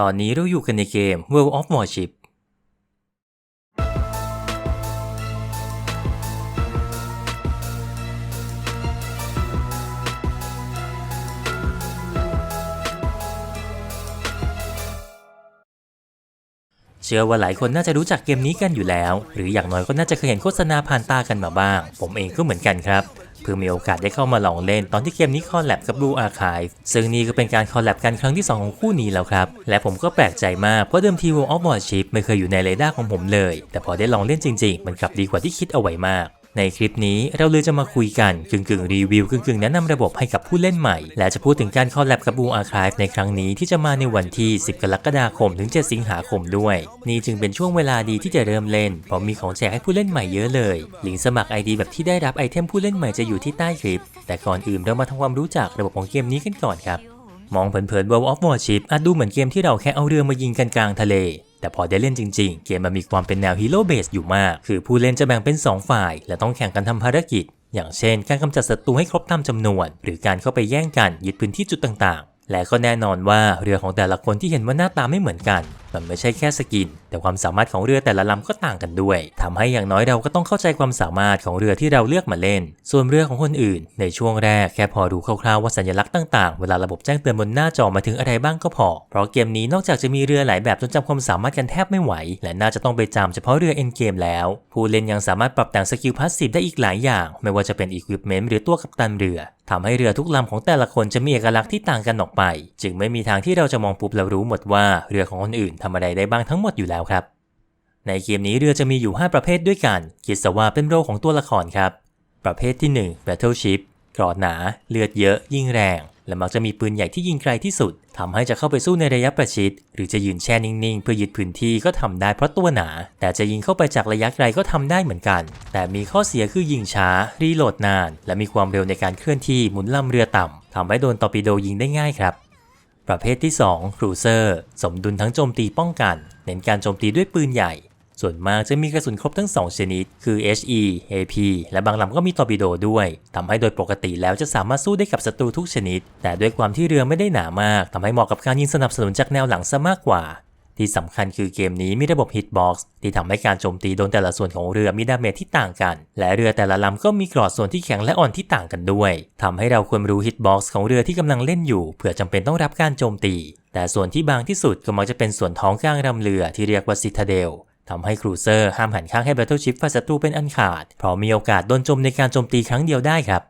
ตอนนี้เราอยู่กันในเกม World of Warship เชื่อว่าหลายคนน่าจะรู้จักเกมนี้กันอยู่แล้ว หรืออย่างน้อยก็น่าจะเคยเห็นโฆษณาผ่านตากันมาบ้าง ผมเองก็เหมือนกันครับ เพื่อมีโอกาสได้เข้ามาลองเล่น ตอนที่เกมนี้คอลแลบกับ Blue Archive ซึ่งนี่ก็เป็นการคอลแลบกันครั้งที่ 2 ของคู่นี้แล้วครับ และผมก็แปลกใจมากเพราะเดิมที World of Warship ไม่เคยอยู่ในเรดาร์ของผมเลย แต่พอได้ลองเล่นจริง ๆ มันกลับดีกว่าที่คิดเอาไว้มาก ในคลิปนี้เราเลยจะมาคุยกันกึ่งกึ่งรีวิวกึ่งกึ่งแนะนำระบบให้กับผู้เล่นใหม่ และจะพูดถึงการคอลแลบกับ Blue Archive ในครั้งนี้ที่จะมาในวันที่ 10 กรกฎาคมถึง 7 สิงหาคมด้วย นี่จึงเป็นช่วงเวลาดีที่จะเริ่มเล่นเพราะมีของแจกให้ผู้เล่นใหม่เยอะเลยลิงก์สมัคร ID แบบที่ได้รับไอเทมผู้เล่นใหม่จะอยู่ที่ใต้คลิป แต่ก่อนอื่นเรามาทำความรู้จักระบบของเกมนี้กันก่อนครับมองเผินๆ World of Warship อาจดูเหมือนเกมที่เราแค่เอาเรือมายิงกันกลางทะเล แต่พอได้เล่นจริงๆ เกมมันมีความเป็นแนวฮีโร่เบสอยู่มาก คือผู้เล่นจะแบ่งเป็น 2 ฝ่าย และต้องแข่งกันทำภารกิจ อย่างเช่น การกำจัดศัตรูให้ครบตามจำนวน หรือการเข้าไปแย่งกันยึดพื้นที่จุดต่างๆ และก็แน่นอนว่าเรือของแต่ละคนที่เห็นว่าหน้าตาไม่เหมือนกัน มันไม่ใช่แค่สกิน แต่ความสามารถของเรือแต่ละลำก็ต่างกันด้วยทำให้อย่างน้อยเราก็ต้องเข้าใจความสามารถของเรือที่เราเลือกมาเล่น ส่วนเรือของคนอื่น ในช่วงแรกแค่พอรู้คร่าวๆว่าสัญลักษณ์ต่างๆ เวลาระบบแจ้งเตือนบนหน้าจอมาถึงอะไรบ้างก็พอ เพราะเกมนี้นอกจากจะมีเรือหลายแบบจนจำความสามารถกันแทบไม่ไหว และน่าจะต้องไปจำเฉพาะเรือเอ็นเกมแล้ว ผู้เล่นยังสามารถปรับแต่งสกิลพาสซีฟได้อีกหลายอย่าง ไม่ว่าจะเป็นอุปกรณ์หรือตัวกัปตันเรือ ทำให้เรือทุกลำของแต่ละคนจะมีเอกลักษณ์ที่ต่างกันออกไป จึงไม่มีทางที่เราจะมองปุ๊บแล้วรู้หมดว่าเรือของคนอื่นทำอะไรได้บ้างทั้งหมดอยู่แล้วครับ ในเกมนี้เรือจะมีอยู่ 5 ประเภทด้วยกัน คิดซะว่าเป็นโรคของตัวละครครับ ประเภทที่ 1 Battleship กรอดหนา เลือดเยอะ ยิงแรง และมักจะมีปืนใหญ่ที่ยิงไกลที่สุดทำให้จะเข้าไปสู้ในระยะประชิด หรือจะยืนแช่นิ่งๆ เพื่อยึดพื้นที่ก็ทำได้เพราะตัวหนา แต่จะยิงเข้าไปจากระยะไกลก็ทำได้เหมือนกัน แต่มีข้อเสียคือยิงช้า รีโหลดนาน และมีความเร็วในการเคลื่อนที่หมุนลำเรือต่ำทำให้โดนตอร์ปิโดยิงได้ง่ายครับประเภทที่2ครูเซอร์ สมดุลทั้งโจมตีป้องกัน เน้นการโจมตีด้วยปืนใหญ่ ส่วนมากจะมีกระสุนครบทั้ง 2 ชนิด คือ HE AP และบางลำก็มีตอร์ปิโดด้วยทำให้โดยปกติแล้วจะสามารถสู้ได้กับศัตรูทุกชนิด แต่ด้วยความที่เรือไม่ได้หนามากทำให้เหมาะกับการยิงสนับสนุนจากแนวหลังซะมากกว่า ที่สำคัญคือเกมนี้มีระบบ Hitbox ที่ทำให้การโจมตีโดนแต่ละส่วนของเรือมีดาเมจที่ต่างกัน และเรือแต่ละลำก็มีกรอดส่วนที่แข็งและอ่อนที่ต่างกันด้วยทำให้เราควรรู้ Hitbox ของเรือที่กำลังเล่นอยู่เผื่อจำเป็นต้องรับการโจมตี แต่ส่วนที่บางที่สุดก็มักจะเป็นส่วนท้องกลางลำเรือที่เรียกว่า Citadel ทำให้ครูเซอร์ห้ามหันข้างให้ Battleship ฝ่ายศัตรูเป็นอันขาด เพราะมีโอกาสโดนจมในการโจมตีครั้งเดียวได้ครับ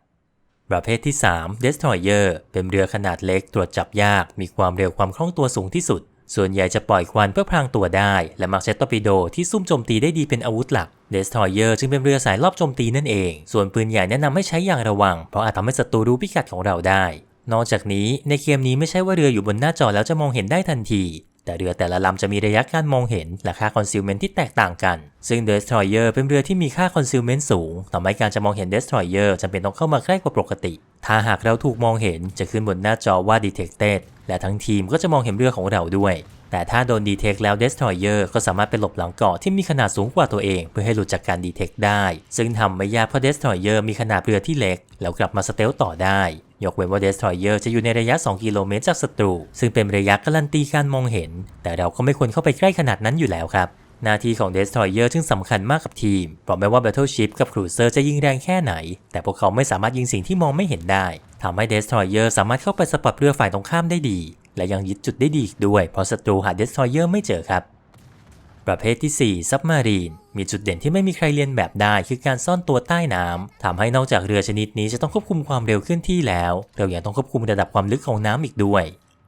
ประเภทที่ 3 Destroyer เป็นเรือขนาดเล็กตรวจจับยาก มีความเร็วความคล่องตัวสูงที่สุด ส่วนใหญ่จะปล่อยควันเพื่อพรางตัวได้ และมักใช้ตอร์ปิโดที่ซุ่มโจมตีได้ดีเป็นอาวุธหลัก Destroyer จึงเป็นเรือสายรอบโจมตีนั่นเอง ส่วนปืนใหญ่แนะนำให้ใช้อย่างระวัง เพราะอาจทำให้ศัตรูรู้พิกัดของเราได้ นอกจากนี้ในเกมนี้ไม่ใช่ว่าเรืออยู่บนหน้าจอแล้วจะมองเห็นได้ทันที แต่เรือแต่ละลำจะมีระยะการมองเห็นและค่า concealment ที่แตกต่างกัน ซึ่ง Destroyer เป็นเรือที่มีค่า concealment สูงทำให้การจะมองเห็น Destroyer จำเป็นต้องเข้ามาใกล้กว่าปกติ ถ้าหากเราถูกมองเห็นจะขึ้นบนหน้าจอว่า detected และทั้งทีมก็จะมองเห็นเรือของเราด้วย แต่ถ้าโดน detect แล้ว Destroyer ก็สามารถไปหลบหลังเกาะที่มีขนาดสูงกว่าตัวเอง เพื่อให้หลุดจากการ detect ได้ ซึ่งทำไม่ยากเพราะ Destroyer มีขนาดเรือที่เล็ก แล้วกลับมาสเตลต่อได้ ยกเว้นว่า Destroyer จะอยู่ในระยะ 2 กิโลเมตรจากศัตรู ซึ่งเป็นระยะการันตีการมองเห็น แต่เราก็ไม่ควรเข้าไปใกล้ขนาดนั้นอยู่แล้วครับ หน้าที่ของ Destroyer จึงสำคัญมากกับทีม เพราะแม้ว่า Battleship กับ Cruiser จะยิงแรงแค่ไหน แต่พวกเขาไม่สามารถยิงสิ่งที่มองไม่เห็นได้ทำให้ Destroyer สามารถเข้าไปสปอตเรือฝ่ายตรงข้ามได้ดี และยังยึดจุดได้ดีอีกด้วยเพราะศัตรูหา Destroyer ไม่เจอครับ ประเภทที่ 4 Submarine มีจุดเด่นที่ไม่มีใครเรียนแบบได้คือการซ่อนตัวใต้น้ำทำให้นอกจากเรือชนิดนี้จะต้องควบคุมความเร็วเคลื่อนที่แล้ว เรายังต้องควบคุมระดับความลึกของน้ำอีกด้วย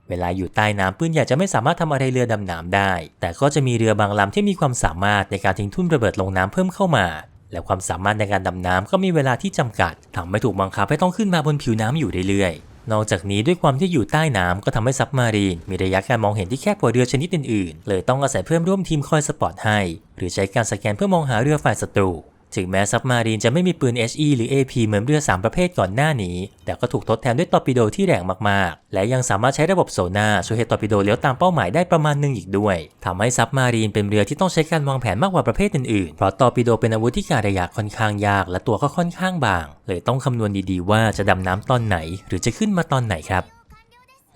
เวลาอยู่ใต้น้ำปืนใหญ่จะไม่สามารถทำอะไรเรือดำน้ำได้ แต่ก็จะมีเรือบางลำที่มีความสามารถในการทิ้งทุ่นระเบิดลงน้ำเพิ่มเข้ามา และความสามารถในการดำน้ำก็มีเวลาที่จำกัดทำให้ถูกบังคับให้ต้องขึ้นมาบนผิวน้ำอยู่เรื่อยๆ นอกจากนี้ด้วยความที่อยู่ใต้น้ำก็ทำให้ซับมารีนมีระยะการมองเห็นที่แคบกว่าเรือชนิดอื่นๆ เลยต้องอาศัยเพื่อนร่วมทีมคอยสปอร์ตให้ หรือใช้การสแกนเพื่อมองหาเรือฝ่ายศัตรู ถึงแม้ซับมารีนจะไม่มีปืน HE หรือ AP เหมือนเรือ 3 ประเภทก่อนหน้านี้ แต่ก็ถูกทดแทนด้วยตอร์ปิโดที่แรงมากๆ และยังสามารถใช้ระบบโซน่าช่วยให้ตอร์ปิโดเลี้ยวตามเป้าหมายได้ประมาณหนึงอีกด้วยทำให้ซับมารีนเป็นเรือที่ต้องใช้การวางแผนมากกว่าประเภทอื่นๆ เพราะตอร์ปิโดเป็นอาวุธที่การระยะค่อนข้างยาก และตัวก็ค่อนข้างบาง เลยต้องคำนวณดีๆว่าจะดำน้ำตอนไหน หรือจะขึ้นมาตอนไหนครับ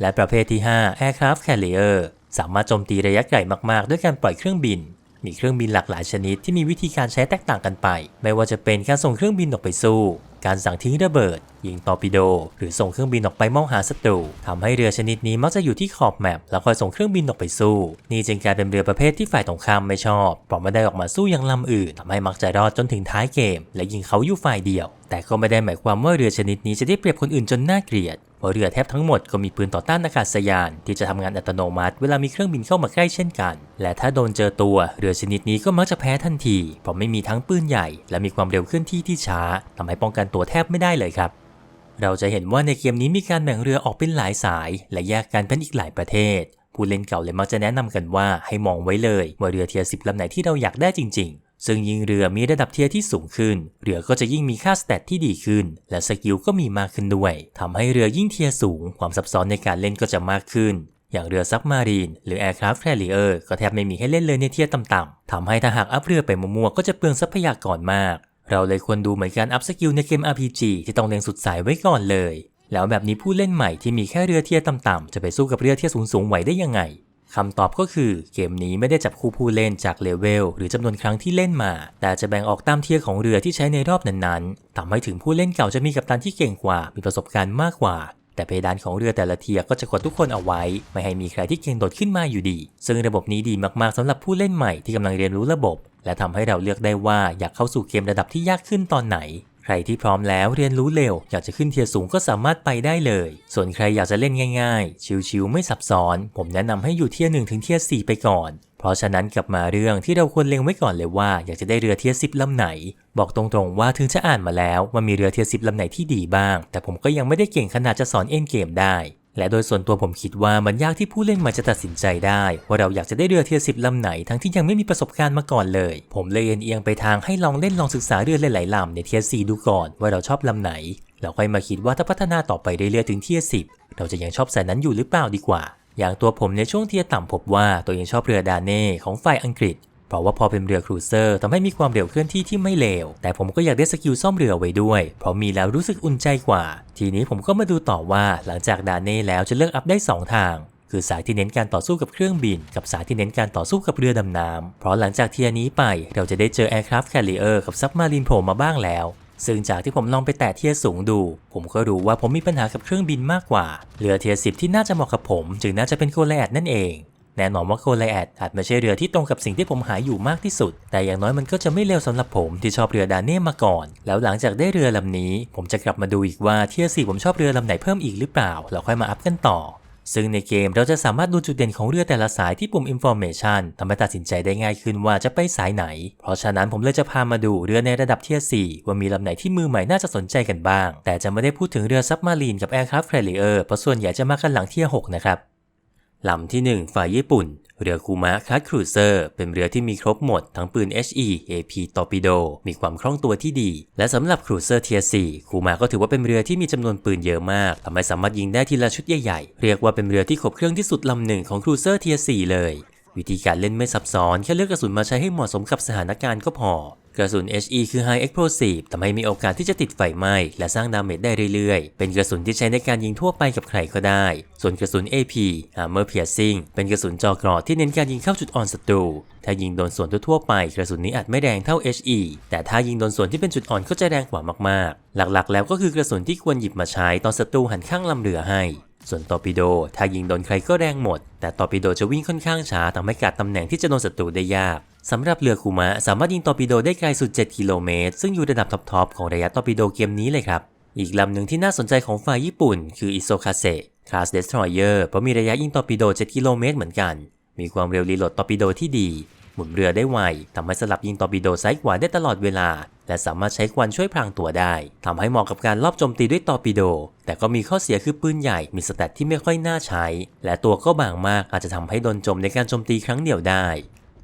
และประเภทที่5 Aircraft Carrier สามารถโจมตีระยะไกลมากๆ ด้วยการปล่อยเครื่องบิน มีเครื่องบินหลากหลายชนิดที่มีวิธีการใช้แตกต่างกันไป ไม่ว่าจะเป็นการส่งเครื่องบินออกไปสู้ การสั่งทิ้งระเบิด ยิงตอร์ปิโด หรือส่งเครื่องบินออกไปมองหาศัตรูทำให้เรือชนิดนี้มักจะอยู่ที่ขอบแมปแล้วคอยส่งเครื่องบินออกไปสู้ นี่จึงกลายเป็นเรือประเภทที่ฝ่ายตรงข้ามไม่ชอบเพราะไม่ได้ออกมาสู้อย่างลำอื่นทำให้มักจะรอดจนถึงท้ายเกม และยิงเขาอยู่ฝ่ายเดียว แต่ก็ไม่ได้หมายความว่าเรือชนิดนี้จะได้เปรียบคนอื่นจนน่าเกลียด เพราะเรือแทบทั้งหมดก็มีปืนต่อต้านอากาศยาน ที่จะทำงานอัตโนมัติ เวลามีเครื่องบินเข้ามาใกล้เช่นกัน และถ้าโดนเจอตัวเรือชนิดนี้ก็มักจะแพ้ทันที เพราะไม่มีทั้งปืนใหญ่ และมีความเร็วเคลื่อนที่ที่ช้าทำให้ป้องกันตัวแทบไม่ได้เลยครับเราจะเห็นว่าในเกมนี้มีการแบ่งเรือออกเป็นหลายสาย และแยกกันเป็นอีกหลายประเทศ ผู้เล่นเก่าเลยมักจะแนะนำกันว่าให้มองไว้เลยว่าเรือเทียร์สิบลำไหนที่เราอยากได้จริงๆ ซึ่งยิ่งเรือมีระดับเทียร์ที่สูงขึ้น เรือก็จะยิ่งมีค่าสเตตที่ดีขึ้น และสกิลก็มีมากขึ้นด้วยทำให้เรือยิ่งเทียร์สูง ความซับซ้อนในการเล่นก็จะมากขึ้น อย่างเรือซับมารีนหรือ Aircraft Carrier ก็แทบไม่มีให้เล่นเลยในเทียร์ต่ำๆทำให้ถ้าหากอัพเรือไปมั่วๆก็จะเปลืองทรัพยากรมาก เราเลยควรดูเหมือนการอัพสกิลในเกม RPG ที่ต้องเล็งสุดสายไว้ก่อนเลย แล้วแบบนี้ผู้เล่นใหม่ที่มีแค่เรือเทียร์ต่ำๆจะไปสู้กับเรือเทียร์สูงๆไหวได้ยังไง คำตอบก็คือเกมนี้ไม่ได้จับคู่ผู้เล่นจากเลเวลหรือจำนวนครั้งที่เล่นมา แต่จะแบ่งออกตามเทียร์ของเรือที่ใช้ในรอบนั้นๆทำให้ถึงผู้เล่นเก่าจะมีกัปตันที่เก่งกว่า มีประสบการณ์มากกว่า แต่เพดานของเรือแต่ละเทียร์ก็จะกดทุกคนเอาไว้ ไม่ให้มีใครที่เก่งโดดขึ้นมาอยู่ดี ซึ่งระบบนี้ดีมากๆสำหรับผู้เล่นใหม่ที่กำลังเรียนรู้ระบบ และทำให้เราเลือกได้ว่าอยากเข้าสู่เกมระดับที่ยากขึ้นตอนไหน ใครที่พร้อมแล้วเรียนรู้เร็ว อยากจะขึ้นเทียร์สูงก็สามารถไปได้เลย ส่วนใครอยากจะเล่นง่ายๆ ชิวๆไม่ซับซ้อน ผมแนะนำให้อยู่เทียร์หนึ่งถึงเทียร์สี่ไปก่อน เพราะฉะนั้นกลับมาเรื่องที่เราควรเล็งไว้ก่อนเลยว่า อยากจะได้เรือเทียร์สิบลำไหน บอกตรงๆว่าถึงจะอ่านมาแล้วว่ามีเรือเทียร์สิบลำไหนที่ดีบ้าง แต่ผมก็ยังไม่ได้เก่งขนาดจะสอนเอ็นเกมได้ และโดยส่วนตัวผมคิดว่ามันยากที่ผู้เล่นใหม่จะตัดสินใจได้ ว่าเราอยากจะได้เรือเทียร์สิบลำไหนทั้งที่ยังไม่มีประสบการณ์มาก่อนเลย ผมเลยเอียงไปทางให้ลองเล่นลองศึกษาเรือหลายๆลำในเทียร์สี่ดูก่อนว่าเราชอบลำไหนแล้วค่อยมาคิดว่าถ้าพัฒนาต่อไปเรื่อยๆถึงเทียร์สิบเราจะยังชอบสายนั้นอยู่หรือเปล่าดีกว่า อย่างตัวผมในช่วงเทียร์ต่ำพบว่าตัวเองชอบเรือดาเน่ของฝ่ายอังกฤษ เพราะว่าพอเป็นเรือครูเซอร์ทำให้มีความเร็วเคลื่อนที่ที่ไม่เลว แต่ผมก็อยากได้สกิลซ่อมเรือไว้ด้วย เพราะมีแล้วรู้สึกอุ่นใจกว่า ทีนี้ผมก็มาดูต่อว่าหลังจากดาเน่แล้วจะเลือกอัพได้ 2 ทางคือสายที่เน้นการต่อสู้กับเครื่องบิน กับสายที่เน้นการต่อสู้กับเรือดำน้ำ เพราะหลังจากเทียนี้ไปเราจะได้เจอ Aircraft Carrier กับ Submarine โผล่มาบ้างแล้ว ซึ่งจากที่ผมลองไปแตะเทียสูงดู ผมก็รู้ว่าผมมีปัญหากับเครื่องบินมากกว่า เรือเทียสิบที่น่าจะเหมาะกับผม จึงน่าจะเป็นโกลแอดนั่นเอง แน่นอนว่าโกลแอดอาจไม่ใช่เรือที่ตรงกับสิ่งที่ผมหาอยู่มากที่สุด แต่อย่างน้อยมันก็จะไม่เลวสำหรับผมที่ชอบเรือดาเน่มาก่อน แล้วหลังจากได้เรือลำนี้ ผมจะกลับมาดูอีกว่าเทียร์สี่ผมชอบเรือลำไหนเพิ่มอีกหรือเปล่าแล้วค่อยมาอัพกันต่อซึ่งในเกมเราจะสามารถดูจุดเด่นของเรือแต่ละสายที่ปุ่ม information ทำให้ตัดสินใจได้ง่ายขึ้นว่าจะไปสายไหน เพราะฉะนั้นผมเลยจะพามาดูเรือในระดับเทียร์4ว่ามีลำไหนที่มือใหม่น่าจะสนใจกันบ้าง แต่จะไม่ได้พูดถึงเรือซับมารีนกับ Aircraft Carrier เพราะส่วนใหญ่จะมากันหลังเทียร์6นะครับ ลำที่ 1 ฝ่ายญี่ปุ่น เรือคูมะคัสครูเซอร์ เป็นเรือที่มีครบหมดทั้งปืน HE AP ตอร์ปิโด มีความคล่องตัวที่ดี และสำหรับครูเซอร์เทีย4คูมะก็ถือว่าเป็นเรือที่มีจำนวนปืนเยอะมากทำให้สามารถยิงได้ทีละชุดใหญ่ๆ เรียกว่าเป็นเรือที่ครบเครื่องที่สุดลำหนึ่งของครูเซอร์เทีย4เลย วิธีการเล่นไม่ซับซ้อนแค่เลือกกระสุนมาใช้ให้เหมาะสมกับสถานการณ์ก็พอ กระสุน HE คือ High Explosive ทำให้มีโอกาสที่จะติดไฟไหม้และสร้างดาเมจได้เรื่อยๆ เป็นกระสุนที่ใช้ในการยิงทั่วไปกับใครก็ได้ ส่วนกระสุน AP Armor Piercing เป็นกระสุนจอเกราะที่เน้นการยิงเข้าจุดอ่อนศัตรู ถ้ายิงโดนส่วนทั่วๆไป กระสุนนี้อาจไม่แรงเท่า HE แต่ถ้ายิงโดนส่วนที่เป็นจุดอ่อนก็จะแรงกว่ามากๆ หลักๆ แล้วก็คือกระสุนที่ควรหยิบมาใช้ตอนศัตรูหันข้างลำเรือให้ส่วนตอร์ปิโด ถ้ายิงโดนใครก็แรงหมด แต่ตอร์ปิโดจะวิ่งค่อนข้างช้าทำให้กัดตำแหน่งที่จะโดนศัตรูได้ยาก สำหรับเรือคูมะสามารถยิงตอร์ปิโดได้ไกลสุด 7 กิโลเมตร ซึ่งอยู่ระดับท็อปๆของระยะตอร์ปิโดเกมนี้เลยครับ อีกลำหนึ่งที่น่าสนใจของฝ่ายญี่ปุ่น คืออิโซคาเซคลาสเดสทรอยเออร์เพราะมีระยะยิงตอร์ปิโด 7 กิโลเมตรเหมือนกัน มีความเร็วรีโหลดตอร์ปิโดที่ดี หมุนเรือได้ไวทำให้สลับยิงตอร์ปิโดซ้ายขวาได้ตลอดเวลา และสามารถใช้ควันช่วยพรางตัวได้ทำให้เหมาะกับการลอบโจมตีด้วยตอร์ปิโด แต่ก็มีข้อเสียคือปืนใหญ่มีสเตตที่ไม่ค่อยน่าใช้ และตัวก็บางมากอาจจะทำให้โดนจมในการโจมตีครั้งเดียวได้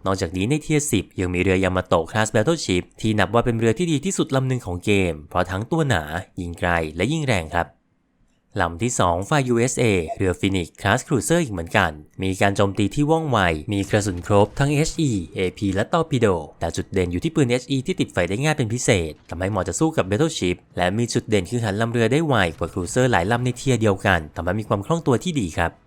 นอกจากนี้ในเทียร์10ยังมีเรือยามาโตะคลาส Battleship ที่นับว่าเป็นเรือที่ดีที่สุดลำหนึ่งของเกม เพราะทั้งตัวหนา ยิงไกล และยิงแรงครับลำที่ 2 ฝ่าย USA เรือฟินิกคลาสครูเซอร์อีกเหมือนกัน มีการโจมตีที่ว่องไว มีกระสุนครบทั้ง HE AP และตอร์ปิโด แต่จุดเด่นอยู่ที่ปืน HE ที่ติดไฟได้ง่ายเป็นพิเศษ ทำให้เหมาะจะสู้กับ Battleship และมีจุดเด่นคือหันลำเรือได้ไวกว่าครูเซอร์หลายลำในเทียเดียวกัน ทำให้มีความคล่องตัวที่ดีครับ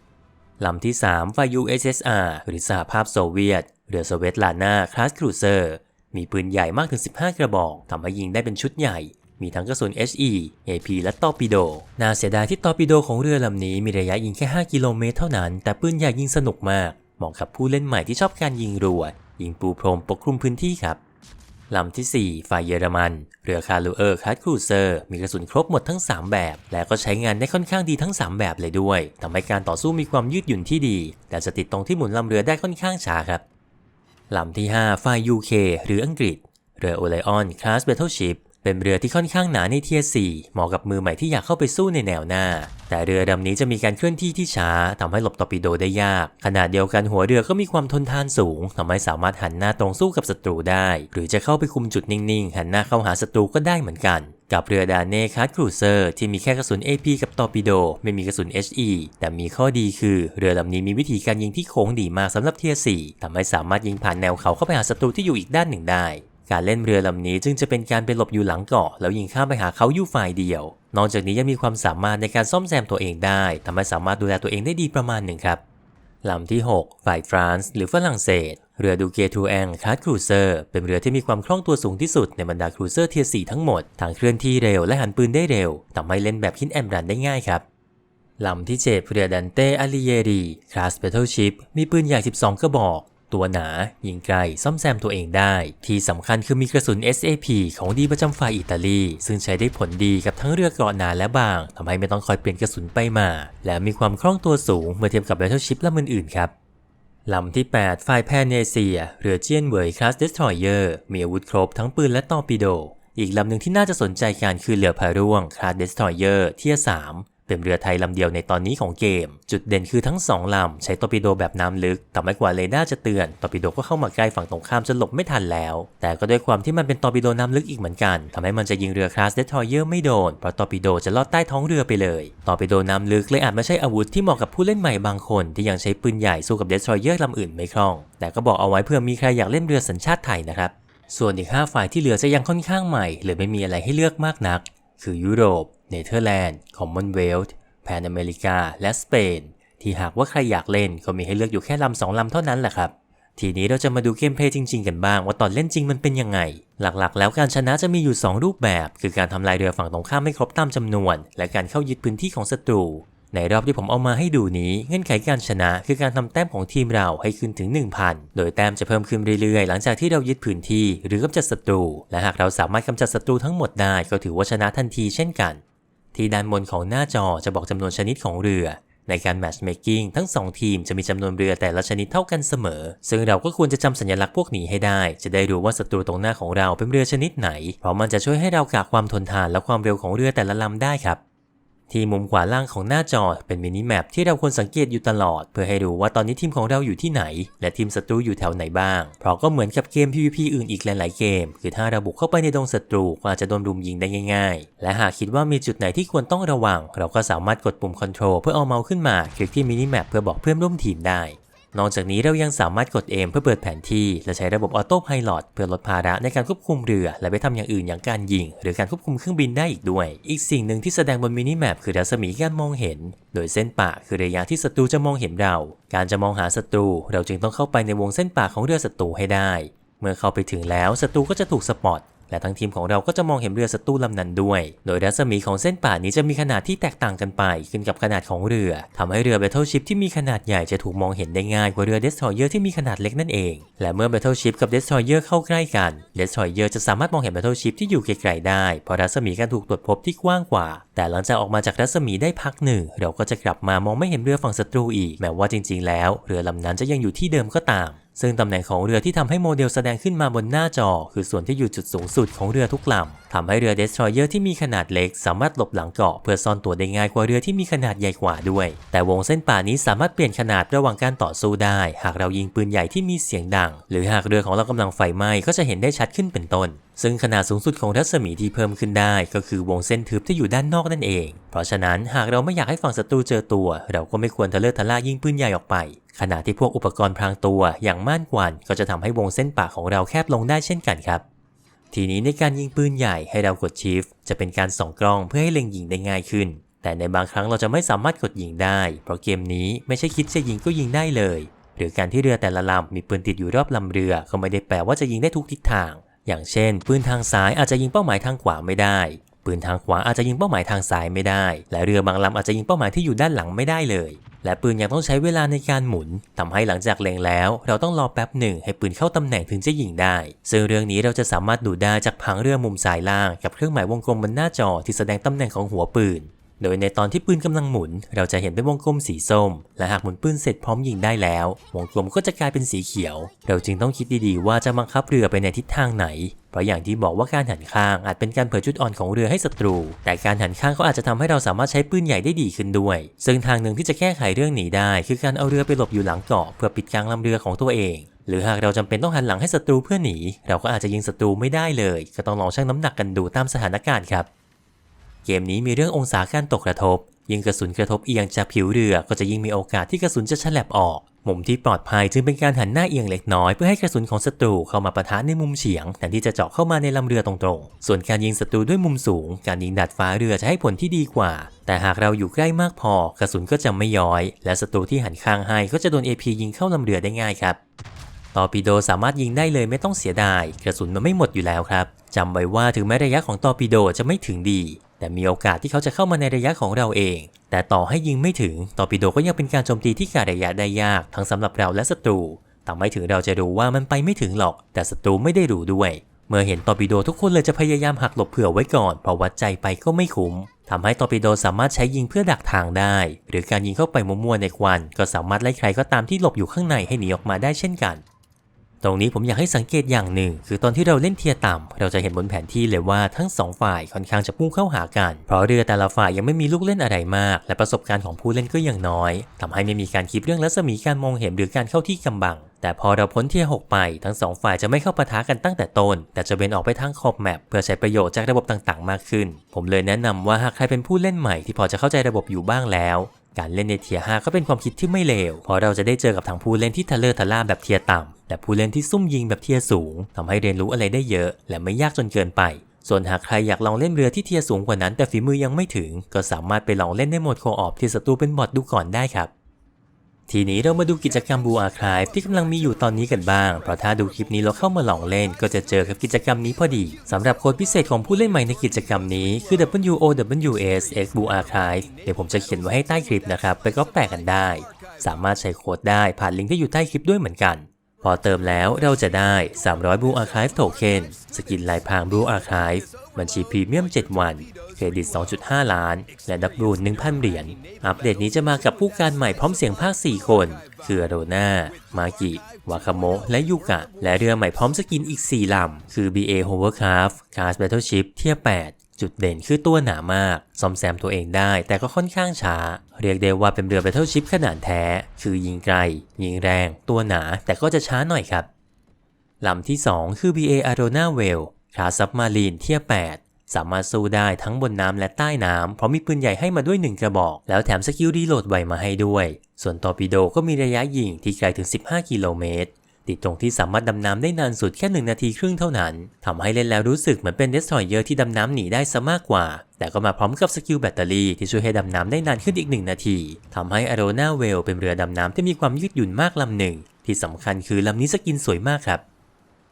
ลำที่ 3 ฝ่าย USSR หรือสหภาพโซเวียต เรือสเวตลานาคลาสครูเซอร์ มีปืนใหญ่มากถึง 15 กระบอกทำให้ยิงได้เป็นชุดใหญ่ มีทั้งกระสุน HE AP และตอร์ปิโด น่าเสียดายที่ตอร์ปิโดของเรือลำนี้มีระยะยิงแค่ 5 กิโลเมตรเท่านั้น แต่ปืนใหญ่ยิงสนุกมาก เหมาะกับผู้เล่นใหม่ที่ชอบการยิงรัว ยิงปูพรมปกคลุมพื้นที่ครับ ลำที่ 4 ฝ่ายเยอรมัน เรือคาร์ลูเออร์คัสครูเซอร์ มีกระสุนครบหมดทั้ง 3 แบบ และก็ใช้งานได้ค่อนข้างดีทั้ง 3 แบบเลยด้วยทำให้การต่อสู้มีความยืดหยุ่นที่ดี แต่จะติดตรงที่หมุนลำเรือได้ค่อนข้างช้าครับลำที่ 5 ฝ่าย UK หรืออังกฤษ เรือโอไลออนคลาสเบทเทิลชิพ เป็นเรือที่ค่อนข้างหนาในเทียร์4เหมาะกับมือใหม่ที่อยากเข้าไปสู้ในแนวหน้า แต่เรือลำนี้จะมีการเคลื่อนที่ที่ช้าทำให้หลบตอร์ปิโดได้ยากขนาดเดียวกันหัวเรือก็มีความทนทานสูงทำให้สามารถหันหน้าตรงสู้กับศัตรูได้ หรือจะเข้าไปคุมจุดนิ่งๆ หันหน้าเข้าหาศัตรูก็ได้เหมือนกันกับเรือดานเน่คัสครูเซอร์ที่มีแค่กระสุน AP กับตอร์ปิโด ไม่มีกระสุน HE แต่มีข้อดีคือเรือลำนี้มีวิธีการยิงที่โค้งดีมากสำหรับเทียร์4ทำให้สามารถยิงผ่านแนวเขาเข้าไปหาศัตรูที่อยู่อีกด้านหนึ่งได้ การเล่นเรือลำนี้จึงจะเป็นการไปหลบอยู่หลังเกาะแล้วยิงข้ามไปหาเขาอยู่ฝ่ายเดียว นอกจากนี้ยังมีความสามารถในการซ่อมแซมตัวเองได้ทำให้สามารถดูแลตัวเองได้ดีประมาณหนึ่งครับลำที่ 6 ฝ่ายฟรานซ์หรือฝรั่งเศส เรือดูเกทูแองคลาสครูเซอร์ เป็นเรือที่มีความคล่องตัวสูงที่สุดในบรรดาครูเซอร์เทียร์4ทั้งหมดทางเคลื่อนที่เร็วและหันปืนได้เร็วทำให้เล่นแบบคินแอมรันได้ง่ายครับลำที่ 7 เรือดันเต้อาริเยรีคลาสเบทเทิลชิพมีปืนใหญ่ 12 กระบอก ตัวหนายิงไกลซ่อมแซมตัวเองได้ ที่สำคัญคือมีกระสุน SAP ของดีประจำฝ่ายอิตาลี ซึ่งใช้ได้ผลดีกับทั้งเรือเกราะหนาและบางทำให้ไม่ต้องคอยเปลี่ยนกระสุนไปมา และมีความคล่องตัวสูงเมื่อเทียบกับ Battleship ลำอื่นๆครับลำที่ 8 ฝ่ายแพนเนเซียเรือเจียนเวยคลาสเดสทรอยเออร์มีอาวุธครบทั้งปืนและตอร์ปิโด อีกลำหนึ่งที่น่าจะสนใจการคือเรือพาร่วงคลาสเดสทรอยเออร์เทียร์3 เป็นเรือไทยลำเดียวในตอนนี้ของเกม จุดเด่นคือทั้ง 2 ลำ ใช้ตอร์ปิโดแบบน้ำลึกทำให้กว่าเรดาร์จะเตือนตอร์ปิโดก็เข้ามาใกล้ฝั่งตรงข้ามจนหลบไม่ทันแล้ว แต่ก็ด้วยความที่มันเป็นตอร์ปิโดน้ำลึกอีกเหมือนกันทำให้มันจะยิงเรือคลาสเดสทรอยเออร์ไม่โดนเพราะตอร์ปิโดจะลอดใต้ท้องเรือไปเลยตอร์ปิโดน้ำลึกเลยอาจไม่ใช่อาวุธที่เหมาะกับผู้เล่นใหม่บางคน ที่ยังใช้ปืนใหญ่สู้กับเดสทรอยเออร์ลำอื่นไม่คล่อง แต่ก็บอกเอาไว้เพื่อมีใครอยากเล่นเรือสัญชาติไทยนะครับส่วนอีก5ฝ่ายที่เหลือจะยังค่อนข้างใหม่หรือไม่มีอะไรให้เลือกมากนัก คือยุโรป เนเธอร์แลนด์ คอมมอนเวลท์แพนอเมริกา และสเปน ที่หากว่าใครอยากเล่นก็มีให้เลือกอยู่แค่ลำสองลำเท่านั้นแหละครับ ทีนี้เราจะมาดูเกมเพลย์จริงๆ กันบ้างว่าตอนเล่นจริงมันเป็นยังไง หลักๆ แล้วการชนะจะมีอยู่ 2 รูปแบบ คือการทำลายเรือฝั่งตรงข้ามไม่ครบตามจำนวน และการเข้ายึดพื้นที่ของศัตรู ในรอบที่ผมเอามาให้ดูนี้เงื่อนไขการชนะคือการทำแต้มของทีมเราให้ขึ้นถึง 1000 โดยแต้มจะเพิ่มขึ้นเรื่อยๆ หลังจากที่เรายึดพื้นที่หรือกำจัดศัตรู และหากเราสามารถกำจัดศัตรูทั้งหมดได้ก็ถือว่าชนะทันทีเช่นกัน ที่ด้านบนของหน้าจอจะบอกจำนวนชนิดของเรือ ในการ matchmaking ทั้ง 2 ทีมจะมีจำนวนเรือแต่ละชนิดเท่ากันเสมอ ซึ่งเราก็ควรจะจำสัญลักษณ์พวกนี้ให้ได้ จะได้รู้ว่าศัตรูตรงหน้าของเราเป็นเรือชนิดไหน เพราะมันจะช่วยให้เรากะความทนทานและความเร็วของเรือแต่ละลำได้ครับ ที่มุมขวาล่างของหน้าจอเป็นมินิแมปที่เราควรสังเกตอยู่ตลอด เพื่อให้รู้ว่าตอนนี้ทีมของเราอยู่ที่ไหน และทีมศัตรูอยู่แถวไหนบ้าง เพราะก็เหมือนกับเกม PVP อื่นอีกหลาย ๆ เกม คือถ้าเราบุกเข้าไปในดงศัตรูก็อาจจะโดนรุมยิงได้ง่าย ๆ และหากคิดว่ามีจุดไหนที่ควรต้องระวัง เราก็สามารถกดปุ่ม Control เพื่อเอาเมาส์ขึ้นมาคลิกที่มินิแมปเพื่อบอกเพื่อนร่วมทีมได้ นอกจากนี้เรายังสามารถกดเอมเพื่อเปิดแผนที่ และใช้ระบบออโต้ไพลอตเพื่อลดภาระในการควบคุมเรือ และไปทำอย่างอื่นอย่างการยิง หรือการควบคุมเครื่องบินได้อีกด้วย อีกสิ่งหนึ่งที่แสดงบนมินิแมปคือรัศมีการมองเห็น โดยเส้นป่าคือระยะที่ศัตรูจะมองเห็นเรา การจะมองหาศัตรู เราจึงต้องเข้าไปในวงเส้นป่าของเรือศัตรูให้ได้ เมื่อเข้าไปถึงแล้วศัตรูก็จะถูกสปอต และทั้งทีมของเราก็จะมองเห็นเรือศัตรูลำนั้นด้วย โดยรัศมีของเส้นป่านี้จะมีขนาดที่แตกต่างกันไป ขึ้นกับขนาดของเรือทำให้เรือ Battleship ที่มีขนาดใหญ่จะถูกมองเห็นได้ง่ายกว่าเรือ Destroyer ที่มีขนาดเล็กนั่นเอง และเมื่อ Battleship กับ Destroyer เข้าใกล้กัน Destroyer จะสามารถมองเห็น Battleship ที่อยู่ไกลๆได้เพราะรัศมีการถูกตรวจพบที่กว้างกว่า แต่หลังจากออกมาจากรัศมีได้พักหนึ่ง เราก็จะกลับมามองไม่เห็นเรือฝั่งศัตรูอีก แม้ว่าจริง ๆ แล้ว เรือลำนั้นจะยังอยู่ที่เดิมก็ตาม ซึ่งตำแหน่งของเรือที่ทำให้โมเดลแสดงขึ้นมาบนหน้าจอ คือส่วนที่อยู่จุดสูงสุดของเรือทุกลำทำให้เรือ Destroyer ที่มีขนาดเล็ก สามารถหลบหลังเกาะเพื่อซ่อนตัวได้ง่ายกว่าเรือที่มีขนาดใหญ่กว่าด้วย แต่วงเส้นป่านี้สามารถเปลี่ยนขนาดระหว่างการต่อสู้ได้ หากเรายิงปืนใหญ่ที่มีเสียงดัง หรือหากเรือของเรากำลังไฟไหม้ก็จะเห็นได้ชัดขึ้นเป็นต้น ซึ่งขนาดสูงสุดของรัศมีที่เพิ่มขึ้นได้ ก็คือวงเส้นทึบที่อยู่ด้านนอกนั่นเอง เพราะฉะนั้นหากเราไม่อยากให้ฝั่งศัตรูเจอตัว เราก็ไม่ควรทะเลาะทะล่ายิงปืนใหญ่ออกไป ขณะที่พวกอุปกรณ์พรางตัวอย่างม่านกวนก็จะทำให้วงเส้นป่าของเราแคบลงได้เช่นกันครับ ทีนี้ในการยิงปืนใหญ่ให้เรากด Shift จะเป็นการส่องกล้องเพื่อให้เล็งยิงได้ง่ายขึ้นแต่แต่ในบางครั้งเราจะไม่สามารถกดยิงได้ เพราะเกมนี้ไม่ใช่คิดจะยิงก็ยิงได้เลย หรือการที่เรือแต่ละลำมีปืนติดอยู่รอบลำเรือก็ไม่ได้แปลว่าจะยิงได้ทุกทิศทาง อย่างเช่น ปืนทางซ้ายอาจจะยิงเป้าหมายทางขวาไม่ได้ ปืนทางขวาอาจจะยิงเป้าหมายทางซ้ายไม่ได้ และเรือบางลำอาจจะยิงเป้าหมายที่อยู่ด้านหลังไม่ได้เลย และปืนยังต้องใช้เวลาในการหมุนทำให้หลังจากเล็งแล้ว เราต้องรอแป๊บหนึ่งให้ปืนเข้าตำแหน่งถึงจะยิงได้ ซึ่งเรื่องนี้เราจะสามารถดูได้จากผังเรือมุมซ้ายล่างกับเครื่องหมายวงกลมบนหน้าจอที่แสดงตำแหน่งของหัวปืน โดยในตอนที่ปืนกำลังหมุน เราจะเห็นเป็นวงกลมสีส้ม และหากหมุนปืนเสร็จพร้อมยิงได้แล้ว วงกลมก็จะกลายเป็นสีเขียว เราจึงต้องคิดดีๆว่าจะบังคับเรือไปในทิศทางไหน เพราะอย่างที่บอกว่าการหันข้างอาจเป็นการเผยจุดอ่อนของเรือให้ศัตรู แต่การหันข้างก็อาจจะทำให้เราสามารถใช้ปืนใหญ่ได้ดีขึ้นด้วย ซึ่งทางหนึ่งที่จะแก้ไขเรื่องนี้ได้ คือการเอาเรือไปหลบอยู่หลังเกาะเพื่อปิดกลางลำเรือของตัวเองหรือหากเราจำเป็นต้องหันหลังให้ศัตรูเพื่อหนี เราก็อาจจะยิงศัตรูไม่ได้เลย ก็ต้องลองชั่งน้ำหนักกันดูตามสถานการณ์ครับ เกมนี้มีเรื่ององศาการตกกระทบ ยิ่งกระสุนกระทบเอียงจากผิวเรือก็จะยิ่งมีโอกาสที่กระสุนจะฉลับออก มุมที่ปลอดภัยจึงเป็นการหันหน้าเอียงเล็กน้อยเพื่อให้กระสุนของศัตรูเข้ามาปะทะในมุมเฉียงแทนที่จะเจาะเข้ามาในลำเรือตรงๆ ส่วนการยิงศัตรูด้วยมุมสูง การยิงดัดฟ้าเรือจะให้ผลที่ดีกว่า แต่หากเราอยู่ใกล้มากพอ กระสุนก็จะไม่ย้อย และศัตรูที่หันข้างให้ก็จะโดน AP ยิงเข้าลำเรือได้ง่ายครับตอร์ปิโดสามารถยิงได้เลยไม่ต้องเสียดาย กระสุนมันไม่หมดอยู่แล้วครับจำไว้ว่าถึงแม้ระยะของตอร์ปิโดจะไม่ถึงดี แต่มีโอกาสที่เขาจะเข้ามาในระยะของเราเอง แต่ต่อให้ยิงไม่ถึง ตอร์ปิโดก็ยังเป็นการโจมตีที่การะยะได้ยาก ทั้งสำหรับเราและศัตรูทำให้ถึงเราจะรู้ว่ามันไปไม่ถึงหรอก แต่ศัตรูไม่ได้รู้ด้วย เมื่อเห็นตอร์ปิโดทุกคนเลยจะพยายามหักหลบเผื่อไว้ก่อน เพราะวัดใจไปก็ไม่คุ้มทำให้ตอร์ปิโดสามารถใช้ยิงเพื่อดักทางได้ หรือการยิงเข้าไปมั่วๆในควัน ก็สามารถไล่ใครก็ตามที่หลบอยู่ข้างในให้หนีออกมาได้เช่นกัน ตรงนี้ผมอยากให้สังเกตอย่างหนึ่ง คือตอนที่เราเล่นเทียต่ำเราจะเห็นบนแผนที่เลยว่าทั้งสองฝ่ายค่อนข้างจะพุ่งเข้าหากัน เพราะเรือแต่ละฝ่ายยังไม่มีลูกเล่นอะไรมาก และประสบการณ์ของผู้เล่นก็ยังน้อยทำให้ไม่มีการคิดเรื่องรัศมีการมองเห็นหรือการเข้าที่กำบัง แต่พอเราพ้นเทียหกไปทั้งสองฝ่ายจะไม่เข้าปะทะกันตั้งแต่ต้น แต่จะเบนออกไปทางขอบแมปเพื่อใช้ประโยชน์จากระบบต่างๆ มากขึ้น ผมเลยแนะนำว่าหากใครเป็นผู้เล่นใหม่ที่พอจะเข้าใจระบบอยู่บ้างแล้ว การเล่นในเทียร์5ก็เป็นความคิดที่ไม่เลว เพราะเราจะได้เจอกับทั้งผู้เล่นที่ทะเลอร์ทะล่าแบบเทียต่ำ และผู้เล่นที่ซุ่มยิงแบบเทียสูงทำให้เรียนรู้อะไรได้เยอะ และไม่ยากจนเกินไป ส่วนหากใครอยากลองเล่นเรือที่เทียสูงกว่านั้น แต่ฝีมือยังไม่ถึง ก็สามารถไปลองเล่นในโหมดโคออฟที่ศัตรูเป็นบอทดูก่อนได้ครับ ทีนี้เรามาดูกิจกรรมบูอาคายที่กำลังมีอยู่ตอนนี้กันบ้าง เพราะถ้าดูคลิปนี้เราเข้ามาลองเล่น ก็จะเจอกับกิจกรรมนี้พอดีสำหรับโค้ดพิเศษของผู้เล่นใหม่ในกิจกรรมนี้คือ WOWS X Blue Archive เดี๋ยวผมจะเขียนไว้ให้ใต้คลิปนะครับ ไปก็แปลกันได้ สามารถใช้โค้ดได้ผ่านลิงก์ที่อยู่ใต้คลิปด้วยเหมือนกัน พอเติมแล้วเราจะได้ 300 Blue Archive Token สกินลายพราง Blue Archive บัญชีพรีเมียม 7 วัน เครดิต 2.5 ล้าน และดับบูน1,000 เหรียญ อัปเดตนี้จะมากับผู้การใหม่พร้อมเสียงภาค 4 คน คือโรนา มากิ วาคาโมะ และยูกะ และเรือใหม่พร้อมสกินอีก 4 ลำ คือ BA Hovercraft Cars Battleship เทีย8จุดเด่นคือตัวหนามาก ซ่อมแซมตัวเองได้แต่ก็ค่อนข้างช้า เรียกได้ว่าเป็นเรือ Battleship ขนาดแท้ คือยิงไกล ยิงแรง ตัวหนาแต่ก็จะช้าหน่อยครับ ลำที่ 2 คือ BA Aronawell e l l คลาซับมารีนเทีย8สามารถสู้ได้ทั้งบนน้ำและใต้น้ำเพราะมีปืนใหญ่ให้มาด้วย 1 กระบอก แล้วแถมสกิลรีโหลดไวมาให้ด้วย ส่วนตอร์ปิโดก็มีระยะยิงที่ไกลถึง 15 กิโลเมตรติดตรงที่สามารถดำน้ำได้นานสุดแค่ 1 นาทีครึ่งเท่านั้น ทำให้เล่นแล้วรู้สึกเหมือนเป็นเดสทรอยเยอร์ที่ดำน้ำหนีได้ซะมากกว่า แต่ก็มาพร้อมกับสกิลแบตเตอรี่ที่ช่วยให้ดำน้ำได้นานขึ้นอีก 1 นาที ทำให้อโรนาเวลเป็นเรือดำน้ำที่มีความยืดหยุ่นมากลำหนึ่ง ที่สำคัญคือลำนี้สกินสวยมากครับ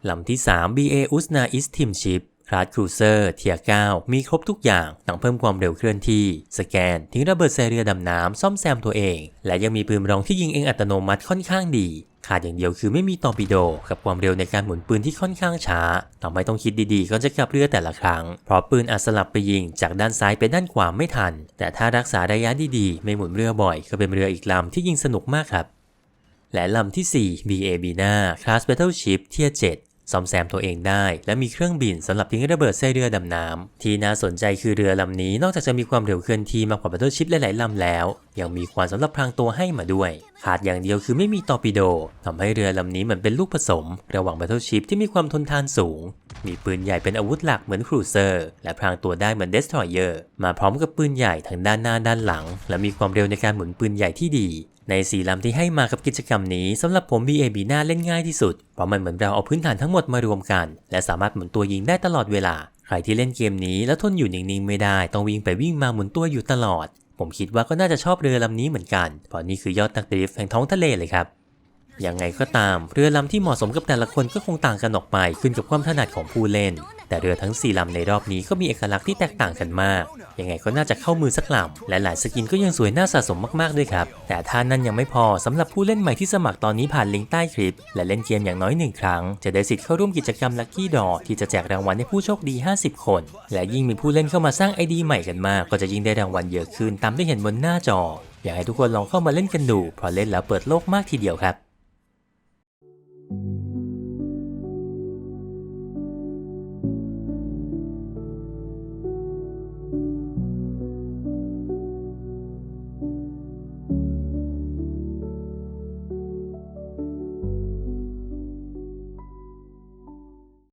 ลำที่ 3 BA Usna East Team Ship คลาสครูเซอร์เทีย9มีครบทุกอย่างทั้งเพิ่มความเร็วเคลื่อนที่ สแกน ทิ้งระเบิดใส่เรือดำน้ำซ่อมแซมตัวเอง และยังมีปืนรองที่ยิงเองอัตโนมัติค่อนข้างดี ขาดอย่างเดียวคือไม่มีตอร์ปิโด กับความเร็วในการหมุนปืนที่ค่อนข้างช้าทำให้ต้องคิดดีๆก็จะกลับเรือแต่ละครั้ง เพราะปืนอาจสลับไปยิงจากด้านซ้ายไปด้านขวาไม่ทัน แต่ถ้ารักษาระยะดีๆ ไม่หมุนเรือบ่อยก็เป็นเรืออีกลำที่ยิงสนุกมากครับและลำที่ 4 BA Bina Class Battleship เทีย7 ซ่อมแซมตัวเองได้ และมีเครื่องบินสำหรับทิ้งระเบิดใส่เรือดำน้ำที่น่าสนใจคือเรือลำนี้นอกจากจะมีความเร็วเคลื่อนที่มากกว่า Battleship หลายๆลำแล้ว ยังมีความสำหรับพรางตัวให้มาด้วย ขาดอย่างเดียวคือไม่มีตอร์ปิโดทำให้เรือลำนี้เหมือนเป็นลูกผสม ระหว่าง Battleship ที่มีความทนทานสูง มีปืนใหญ่เป็นอาวุธหลักเหมือนครูเซอร์และพรางตัวได้เหมือนเดสทรอยเยอร์มาพร้อมกับปืนใหญ่ทั้งด้านหน้าด้านหลัง และมีความเร็วในการหมุนปืนใหญ่ที่ดี ในสีลำที่ให้มากับกิจกรรมนี้สำหรับผม BAB น่าเล่นง่ายที่สุด เพราะมันเหมือนเราเอาพื้นฐานทั้งหมดมารวมกัน และสามารถหมุนตัวยิงได้ตลอดเวลา ใครที่เล่นเกมนี้แล้วทนอยู่นิ่งๆไม่ได้ ต้องวิ่งไปวิ่งมาหมุนตัวอยู่ตลอด ผมคิดว่าก็น่าจะชอบเรือลำนี้เหมือนกัน เพราะนี่คือยอดนักดริฟแห่งท้องทะเลเลยครับยังไงก็ตาม เรือลำที่เหมาะสมกับแต่ละคนก็คงต่างกันออกไปขึ้นกับความถนัดของผู้เล่น แต่เรือทั้ง 4ลำในรอบนี้ก็มีเอกลักษณ์ที่แตกต่างกันมาก ยังไงก็น่าจะเข้ามือสักลำและหลายสกินก็ยังสวยน่าสะสมมากๆด้วยครับ แต่ถ้านั้นยังไม่พอสำหรับผู้เล่นใหม่ที่สมัครตอนนี้ผ่านลิงก์ใต้คลิป และเล่นเกมอย่างน้อยหนึ่งครั้ง จะได้สิทธิ์เข้าร่วมกิจกรรมลัคกี้ดอที่จะแจกรางวัลให้ผู้โชคดี 50 คน และยิ่งมีผู้เล่นเข้ามาสร้างไอดีใหม่กันมาก ก็จะยิ่งได้รางวัลเยอะขึ้นตามที่เห็นบนหน้าจอ อยากให้ทุกคนลองเข้ามาเล่นกันดูเพราะเล่นแล้วเปิดโลกมากทีเดียวครับ